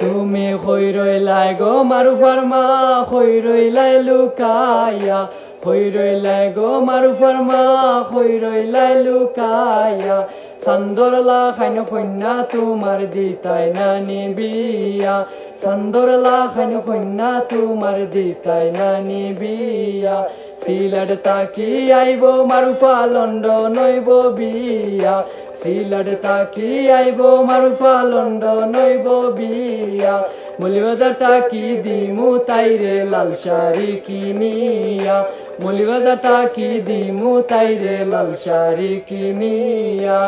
তুমি হই রইলাই গো মারুফার মা হই রইলাই লুকাইয়া হই রইলাই গো মারুফার মা হই রইলাই লুকাইয়া সন্দরলা খাইন কন্যা তোমার দিতাই না নিবিয়া। সন্দরলা খাইন কন্যা তোমার দিতাই না নিবিয়া। সিলাড তাকি আইব মারুফা লন্ডন নইব বিয়া। সিলাড তাকি আইব মারুফা লন্ডন নইব বিয়া। মলিবাজার তাকি দিমু তাইরে লাল শাড়ি কিনিয়া। মলিবাজার তাকি দিমু তাইরে লাল শাড়ি কিনিয়া।